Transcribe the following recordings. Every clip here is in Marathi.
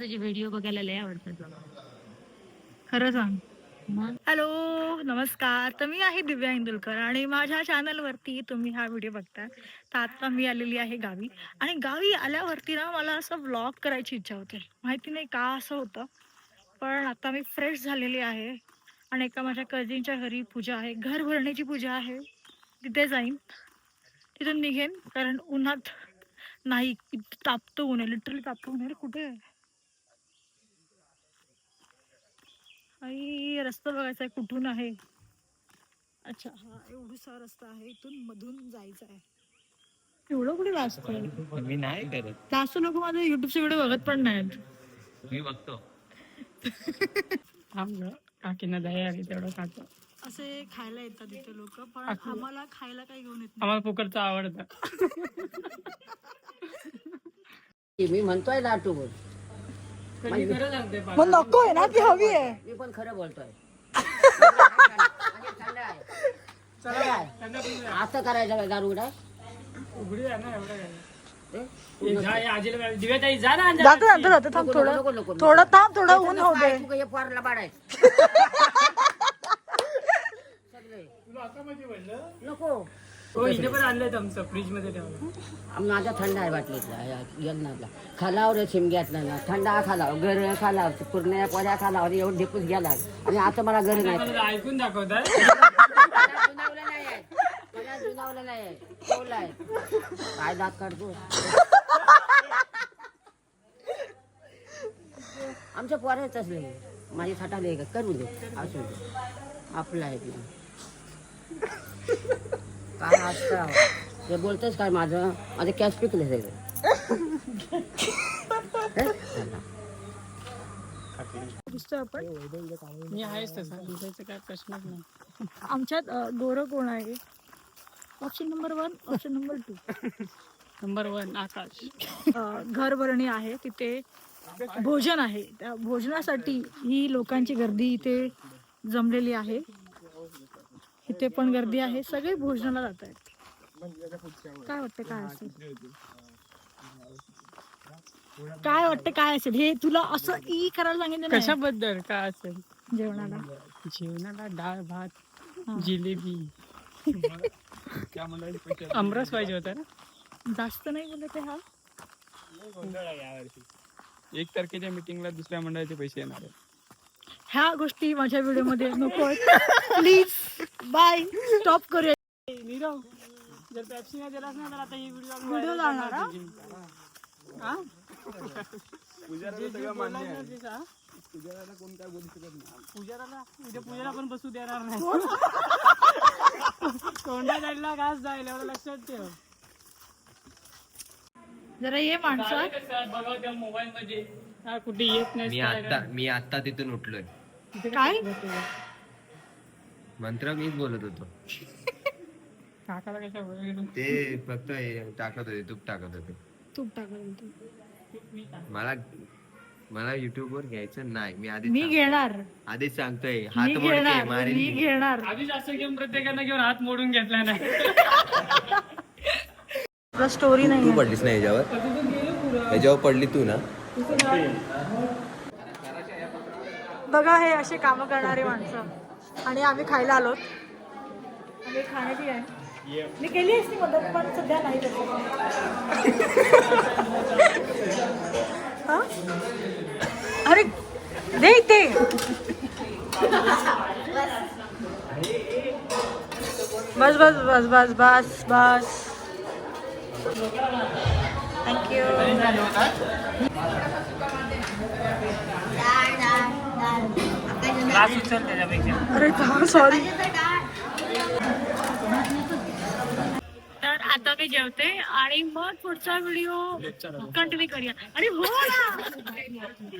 तुझे व्हिडिओ बघायला लय आवडतात खरं सांग. मग? हॅलो नमस्कार. तर मी आहे दिव्या इंदुलकर आणि माझ्या चॅनलवरती तुम्ही हा व्हिडिओ बघता तर आता मी आलेली आहे गावी. आणि गावी आल्यावरती ना मला असं व्लॉग करायची इच्छा होते. माहिती नाही का असं होतं. पण आता मी फ्रेश झालेली आहे. आणि एका माझ्या कझिनच्या घरी पूजा आहे. घर भरण्याची पूजा आहे. तिथे जाईन. तिथून निघेन. कारण उन्हात नाही तापतं ऊन आहे. लिटरली तापतं ऊन आहे. कुठे? आहे आई रस्ता बघायचा आहे कुठून आहे? अच्छा हा एवढूसा रस्ता आहे इथून मधून जायचं आहे एवढं कुठे वाचतोय मी नाही करत. जास्त लोक माझे युट्यूबचे व्हिडिओ बघत पण नाहीत. मी बघतो. थांब गं. काकींना दया आली तेवढं खातो. असे खायला येतात इथे लोक पण आम्हाला खायला काही घेऊन येत आम्हाला फुकटचं आवडतं. की मी म्हणतोय लाटू बोल कधी खरं सांगते पा- मग नको आहे ना ती हवी आहे. मी पण खरं बोलतोय. आणि थंड आहे. थंड आहे. असं करायचं काय दारू उघडा उघडी आहे ना एवढं काय. जातो जातो जातो थांब थोडं. थोडं थांब थोडं ऊन होऊ दे. हे पोरला पडलं? नको. हो इथे पण आणलंय आमचं फ्रीजमध्ये ठेवलं माझा थंड आहे बाटलीतला यज्ञातला. खालावर शिमग्यातला ना. थंडा खालावर गर खालावर पूर्ण पोऱ्या खालावर एवढं ढेपूस गेला. आणि आता मला घर नाही. मला ऐकून दाखवताय? जुनावलं नाही आहे. मला जुनावलं नाही आहे. ठेवलं आहे. काय दात काढतो? आमच्या पोराच असले माझी थटाले का करू दे. असू दे. आपलं आहे ते. काय असतं? ते बोलतेस काय माझं? माझं कॅश पिकले सगळं. हे? दिसतोय आपण? मी आहेच तसा. दिसायचं काय प्रश्नच नाही. आमच्यात अं, गोरं कोण आहे? Option number one option number two number one Akash. घर भरणी आहे तिथे भोजन आहे. त्या भोजनासाठी ही लोकांची गर्दी इथे जमलेली आहे. इथे पण गर्दी आहे. सगळे भोजनाला जात आहेत. काय वाटतं काय असेल? काय वाटतं काय असेल? हे तुला असं ई करायला सांगितलं नाही? कशाबद्दल? काय असेल? जेवणाला? जेवणाला डाळ भात जिलेबी. आमरस पाहिजे होता ना? जास्त नाही बोलत आहे हा? एक तारखेच्या मीटिंगला दुसऱ्या मंडळाचे पैसे येणार आहेत. ह्या गोष्टी माझ्या व्हिडिओ मध्ये नको प्लीज़ बाय स्टॉप करूया. नीरव जर पॅप्सी नाही दिलास ना तर आता ही व्हिडिओ व्हिडिओ जाणार हा? हा? उद्या पूजाला पण बसू देणार नाही. तोंडा जायला घास जाईल एवढं लक्षात ठेव. जरा ये माणसं. बघा त्या मोबाईल मध्ये. हा कुठे येत नाही मी आता मी आता तिथून उठलोय. काय? मंत्र मीच बोलत होतो. काकाला कशा बोलायचं? ते फक्त हे टाकत होते तूप टाकत होते. तूप मला मला युट्यूब वर घ्यायचं नाही. मी आधीच मी घेणार. आधीच सांगतोय. मी हात घेणार. मारीन मी मी. घेणार. आधीच असं घेऊन प्रत्येकानं घेऊन हात मोडून घेतला नाही. स्टोरी नाही तू पडलीस ना याच्यावर याच्यावर पडली तू ना? बघा हे असे काम करणारे माणसं. आणि आम्ही खायला आलो. आम्ही खाण्याची आहे. मी केली असती मदत पण सध्या नाही अरे दे ते बस बस बस बस बस बस. थँक्यू अरे का? सॉरी तर आता मी जेवते आणि मग पुढचा व्हिडिओ कंटिन्यू करूया. आणि हो ना!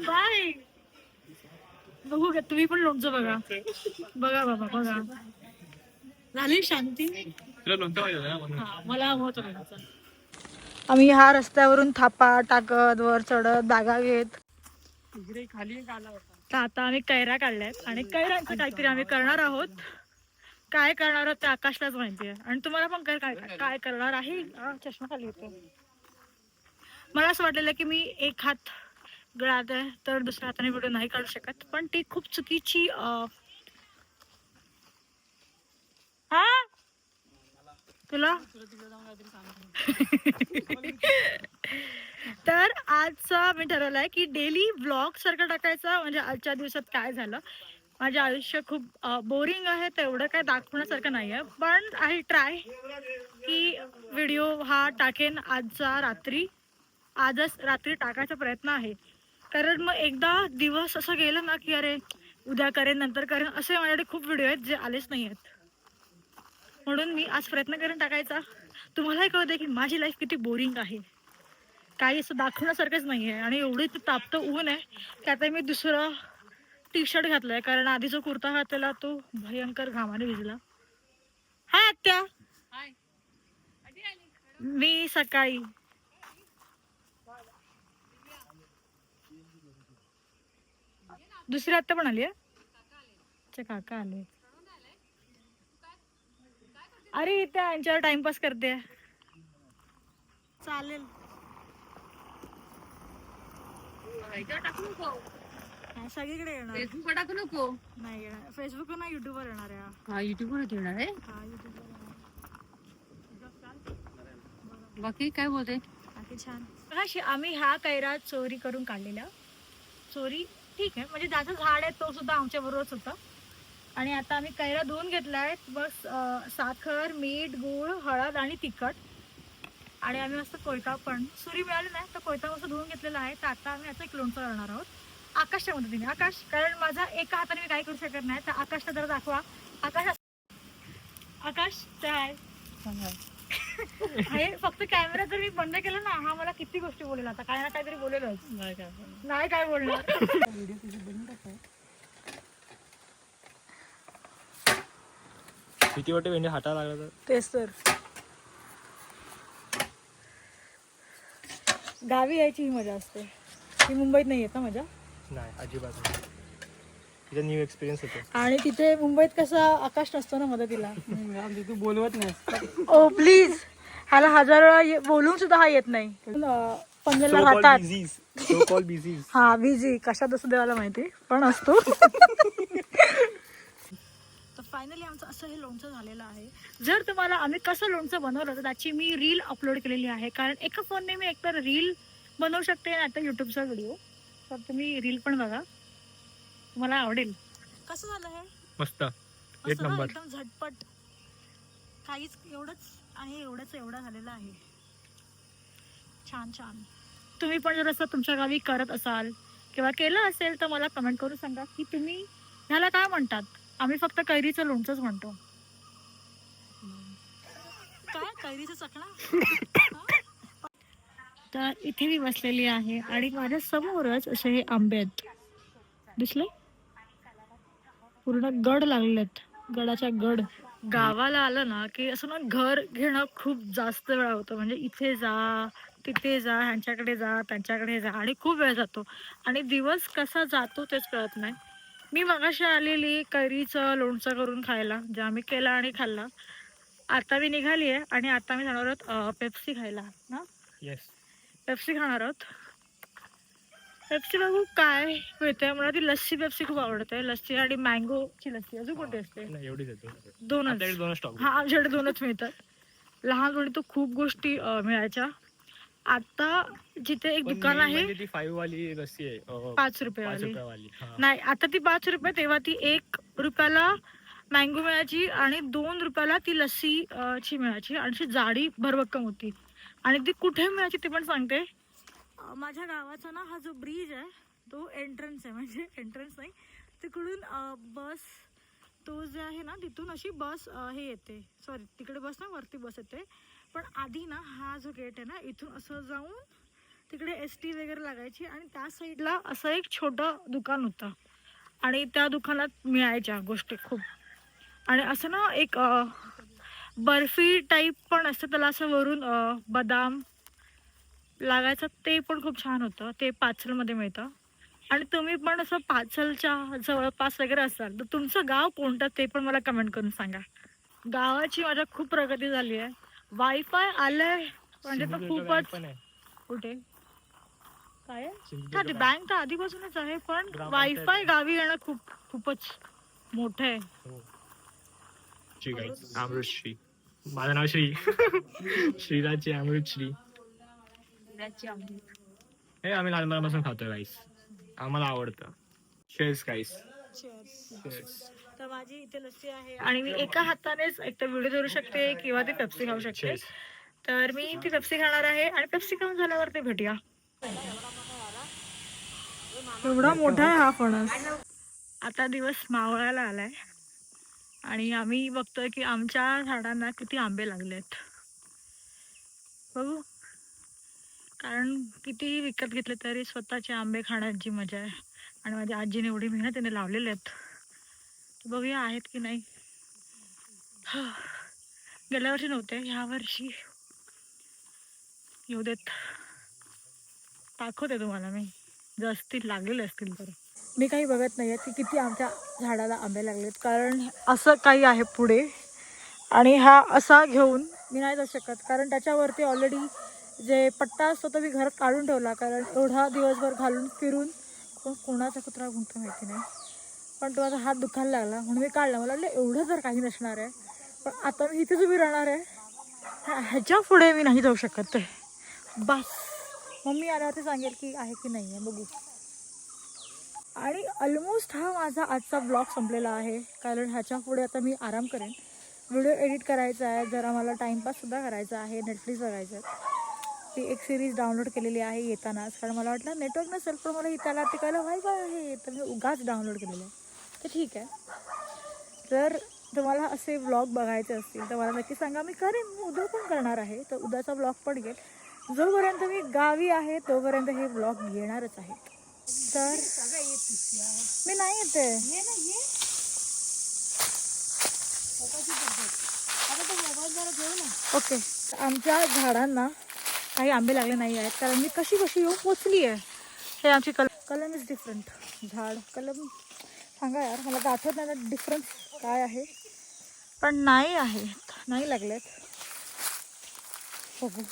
बाय बघू का तुम्ही पण लोणचं बघा. बघा बाबा बघा. झाली शांती? तुला लोणचं. हा, मला होतं. आम्ही ह्या रस्त्यावरून थापा टाकत वर चढत बागा घेत. इकडे खाली तर आता आम्ही कैरा काढल्यात आणि कैरांचं काहीतरी आम्ही करणार आहोत. काय करणार आहोत ते आकाशलाच माहिती आहे आणि तुम्हाला पण काय काय काय करणार आहे? चष्मा खाली येतो. मला असं वाटलेलं की मी एक हात गळात आहे तर दुसऱ्या हाताने व्हिडिओ नाही काढू शकत. पण ती खूप चुकीची हा? तुला? तर आजचा मी ठरवलंय की डेली ब्लॉग सारखं टाकायचं. म्हणजे आजच्या दिवसात काय झालं? माझे आयुष्य खूप बोरिंग आहे तेवढं काय दाखवण्यासारखं नाही आहे पण आय ट्राय की व्हिडिओ हा टाकेन आजचा रात्री. आजच रात्री टाकायचा प्रयत्न आहे. कारण मग एकदा दिवस असं गेलं ना की अरे उद्या करेन नंतर करेन असे माझ्याकडे खूप व्हिडिओ आहेत जे आलेच नाही आहेत म्हणून मी आज प्रयत्न करेन टाकायचा. तुम्हालाही कळू की माझी लाईफ किती बोरिंग आहे. काही असं दाखवण्यासारखंच नाही आहे आणि एवढी तापतं ऊन आहे की आता मी दुसरं टी शर्ट घातलाय. कारण आधी जो कुर्ता घातलेला तो भयंकर घामाने भिजला. हाय आत्या. मी सकाळी. दुसरी आत्या पण आली आहे काका आले अरे इथे यांच्यावर टाइमपास करते. चालेल. हा, सगळीकडे येणार. फेसबुक टाकू नको. नाही येणार. फेसबुक ना युट्यूबवर येणार आहे हा. हा युट्यूब वर येणार आहे? हा युट्यूबवर येणार. बाकी काय बोलते? बाकी छान. आम्ही ह्या कैरा चोरी करून काढलेल्या चोरी ठीक आहे. म्हणजे ज्याचं झाड आहे तो सुद्धा आमच्या बरोबरच होता. आणि आता आम्ही कैरा धुवून घेतल्या आहेत. बस साखर मीठ गूळ हळद आणि तिखट. आणि आम्ही मस्त कोयता पण. सुरी मिळाली नाही तर कोयता मस्त धुवून घेतलेला आहे. तर आता आम्ही याचं एक लोणचं करणार आहोत. आकाशच्या मदतीने. आकाश कारण माझा एका हाताने मी काही करू शकत नाही तर आकाशला जरा दाखवा. आकाश आकाश काय आहे फक्त कॅमेरा जर मी बंद केला ना हा मला किती गोष्टी बोलेल आता. काय ना काहीतरी बोलेलच. नाही काय बोलणार. भीती वाटते म्हणजे हाताला लागला तर. तेच तर. गावी यायची ही मजा असते. ही मुंबईत नाही येत ना मजा? नाही अजिबात नाही. तिचा न्यू एक्सपिरियन्स होतो. आणि तिथे मुंबईत कसा आकाश नसतो ना मदतीला? तू बोलवत नाही ओ प्लीज ह्याला हजार वेळा ये- बोलून सुद्धा हा येत नाही. अं, पनवेलला राहतात. सो कॉल हा बिझी कशात असं देवाला माहिती? पण असतो. असं हे लोणचं झालेलं आहे. जर तुम्हाला आम्ही कसं लोणचं बनवलं तर त्याची मी रील अपलोड केलेली आहे. कारण एका फोनने मी एकतर रील बनवू शकते आणि आता युट्यूबचा व्हिडिओ तर तुम्ही रील पण बघा. तुम्हाला आवडेल. कसं झालं हे? मस्त. एक ना? नंबर. एकदम झटपट. काहीच एवढंच आणि एवढंच एवढं झालेलं आहे. छान छान. तुम्ही पण जर असं तुमच्या गावी करत असाल किंवा केलं असेल तर मला कमेंट करून सांगा की तुम्ही ह्याला काय म्हणतात? आम्ही फक्त कैरीचं लोणचंच म्हणतो. काय? कैरीचं चकणा तर इथे मी बसलेली आहे आणि माझ्या समोरच असे हे आंबे आहेत. दिसले? पूर्ण गड लागलेत गडाच्या गड. गावाला आलं ना की असं ना घर घेणं खूप जास्त वेळा होतं. म्हणजे इथे जा तिथे जा ह्यांच्याकडे जा त्यांच्याकडे जा आणि खूप वेळ जातो. आणि दिवस कसा जातो तेच कळत नाही. मी मगाशी आलेली कैरीचं लोणचं करून खायला जे आम्ही केलं आणि खाल्लं. आता मी निघाली आहे आणि आता मी जाणार आहोत पेप्सी खायला ना येस पेप्सी खाणार आहोत. पेप्सी बघू काय मिळते मला ती लस्सी पेप्सी खूप आवडते. लस्सी आणि मँगोची लस्सी. अजून कोणती असते? दोनच. हा आमच्याकडे दोनच मिळतात. लहानपणी तो खूप गोष्टी मिळायच्या. आता जिथे एक दुकान आहे ती फाईव्ह वाली लस्सी आहे. अं, पाच पाच रुपयेवाली रुपयावाली हा. नाही आता ती पाच रुपये तेव्हा ती एक रुपयाला मँगो मिळायची आणि दोन रुपयाला ती लस्सी अं, ची मिळायची. आणि अशी जाडी भरभक्कम होती. आणि ती कुठे मिळायची ते पण सांगते. अं, माझ्या गावाचा ना हा जो ब्रिज आहे तो एंट्रन्स आहे. म्हणजे एंट्रन्स नाही. तिकडून बस तो जे आहे ना तिथून अशी बस हे येते. सॉरी तिकडे बस ना वरती बस येते. पण आधी ना हा जो गेट आहे ना इथून असं जाऊन तिकडे एस टी वगैरे लागायची आणि त्या साईडला असं एक छोटं दुकान होतं. आणि त्या दुकानात मिळायच्या गोष्टी खूप. आणि असं ना एक बर्फी टाईप पण असतं. त्याला असं वरून बदाम लागायचं. ते पण खूप छान होतं. ते पाचलमध्ये मिळतं. आणि तुम्ही पण असं पाचलच्या जवळपास वगैरे असाल तर तुमचं गाव कोणतं ते पण मला कमेंट करून सांगा. गावाची माझ्या खूप प्रगती झाली आहे. वायफाय आलंय म्हणजे तो सिंधुदुर्ग खूपच कुठे? काय? हा ते बँक तर आधीपासूनच आहे पण वायफाय. गावी येणं खूप खूपच मोठं आहे. अमृत श्री माझं नाव श्री. श्रीराजची अमृत. श्री हे आम्ही लहानपणापासून खातो गाईस आम्हाला आवडतं. शेअर्स गाईस तर माझी इथे लस्सी आहे आणि मी एका हातानेच एक तर व्हिडिओ धरू शकते किंवा ती पेप्सी खाऊ शकते. तर मी ती पेप्सी खाणार आहे आणि पेप्सी खाऊन झाल्यावर ते भेटूया. एवढा मोठा आहे हा फणस. आता दिवस मावळायला आलाय. आणि आम्ही बघतोय की आमच्या झाडांना किती आंबे लागलेत. बघू. कारण कितीही विकत घेतले तरी स्वतःचे आंबे खाण्याची मजा आहे. आणि माझ्या आजीने एवढी मेहनतीने लावलेले आहेत. बघूया आहेत की नाही. गेल्या वर्षी नव्हते ह्या वर्षी येऊ देत. दाखवते तुम्हाला मी. जर असतील लागलेले असतील तर. मी काही बघत नाही आहे की किती आमच्या झाडाला आंबे लागलेत. कारण असं काही आहे पुढे. आणि हा असा घेऊन मी नाही जाऊ शकत. कारण त्याच्यावरती ऑलरेडी जे पट्टा असतो तो मी घरात काढून ठेवला कारण एवढा दिवसभर घालून फिरून कोण कोणाचा कुत्रा घुमतो माहिती नाही. पण तो माझा हात दुखायला लागला म्हणून मी काढला. मला वाटलं एवढं जर काही नसणार आहे पण आता मी इथेच उभी राहणार आहे. ह्याच्या पुढे मी नाही जाऊ शकत बस. मम्मी आल्यावरती सांगेल की आहे की नाही आहे बघू. आणि ऑलमोस्ट हा माझा आजचा ब्लॉग संपलेला आहे कारण ह्याच्या पुढे आता मी आराम करेन. व्हिडिओ एडिट करायचा आहे जरा मला टाईमपाससुद्धा करायचा आहे नेटफ्लिक्स बघायचं आहे. ती एक सिरीज डाउनलोड केलेली आहे येतानाच. कारण मला वाटलं नेटवर्क नसेल पण मला इथं आला तिकायला व्हायचं आहे तर मी उगाच डाउनलोड केलेलं आहे. तर ठीक आहे. जर तुम्हाला असे व्लॉग बघायचे असतील तर मला नक्की सांगा. मी करेन मी उद्या पण करणार आहे. तर उद्याचा व्लॉग पण येईल जोपर्यंत मी गावी आहे तोपर्यंत हे व्लॉग येणारच आहेत तर मी नाही येते ओके आमच्या झाडांना काही आंबे लागले नाही आहेत. कारण मी कशी कशी येऊन पोचली आहे. हे आमची कल कलम इज डिफरंट झाड कलम सांगा यार मला तर आठवत नाही डिफरन्स काय आहे. पण नाही आहेत. नाही लागलेत. बघू.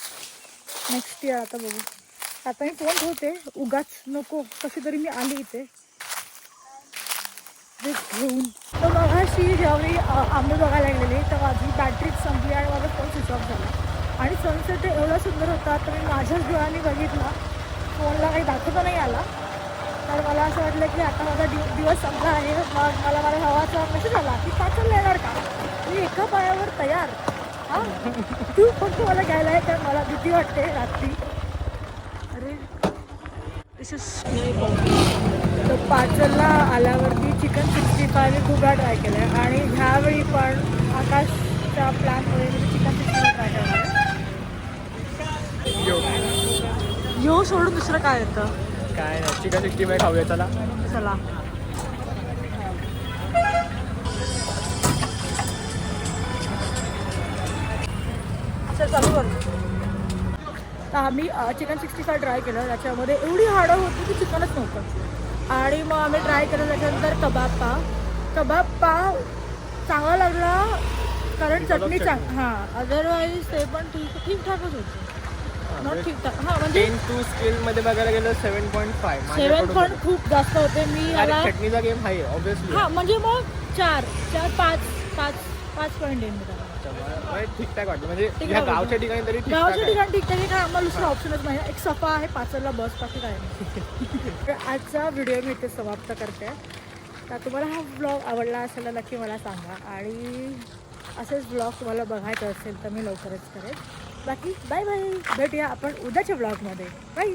नेक्स्ट इयर आता बघू. आता मी फोन ठेवते. उगाच नको. कशी तरी मी आली इथे. घेऊन. तर मगाशी अशी ज्यावेळी आंबे बघायला लागलेली तर माझी बॅटरीच संपली आणि माझा फोन स्विच ऑफ झाला. आणि सनसेट एवढा सुंदर होता तर मी माझ्याच डोळ्यांनी बघितला. फोनला काही दाखवता नाही आला. तर मला असं वाटलं की आता माझा दिव दिवस संपला आहे. मग मला मला हवाचा मेसेज आला की पाचल येणार का? मी एका पायावर तयार. हां? तू फक्त मला घ्यायला आहे तर मला भीती वाटते रात्री. अरे. दिस इज तर पाचलला आल्यावरती चिकन सिक्स्टी फाय मी खूप वेळा ट्राय केलं आहे आणि ह्यावेळी पण आकाशच्या प्लॅनमुळे मी चिकन सिक्स्टी फाय ट्राय करणार आहे यो सोडून दुसरं काय येतं? काय नाही चिकन सिक्स्टी फाय खाऊया चला. चला. तर आम्ही चिकन सिक्स्टी फाय ट्राय केलं त्याच्यामध्ये एवढी हाडं होती की चिकनच नव्हतं. आणि मग आम्ही ट्राय केलं त्याच्यानंतर कबाब पाव कबाब पाव चांगला लागला कारण चटणी चांग हां अदरवाईज ते पण ठीक ठीकठाकच होतं. नॉट ठीकठाक हां म्हणजे टेन टू स्केल मध्ये बघायला गेलं सेवन पॉईंट फाय सेवन पण खूप जास्त होते. मी याला चटणीचा गेम आहे ऑब्विसली हा म्हणजे मग चार चार पाच पाच पाच पॉईंट देईन मी त्याला. ठीकठाक वाटतं म्हणजे. गावच्या ठिकाणी तरी ठीकठाक गावाच्या आहे. ठिकाणी ठिकठाक आहे कारण आम्हाला दुसरा ऑप्शनच नाही. एक सफा आहे पाचरला बस बाकी काय नाही. तर आजचा व्हिडिओ मी इथे समाप्त करते. तर तुम्हाला हा ब्लॉग आवडला असेल तर नक्की मला सांगा. आणि असेच ब्लॉग तुम्हाला बघायचं असेल तर मी लवकरच करेन. बाकी बाय बाय भेटूया आपण उद्याच्या ब्लॉगमध्ये बाय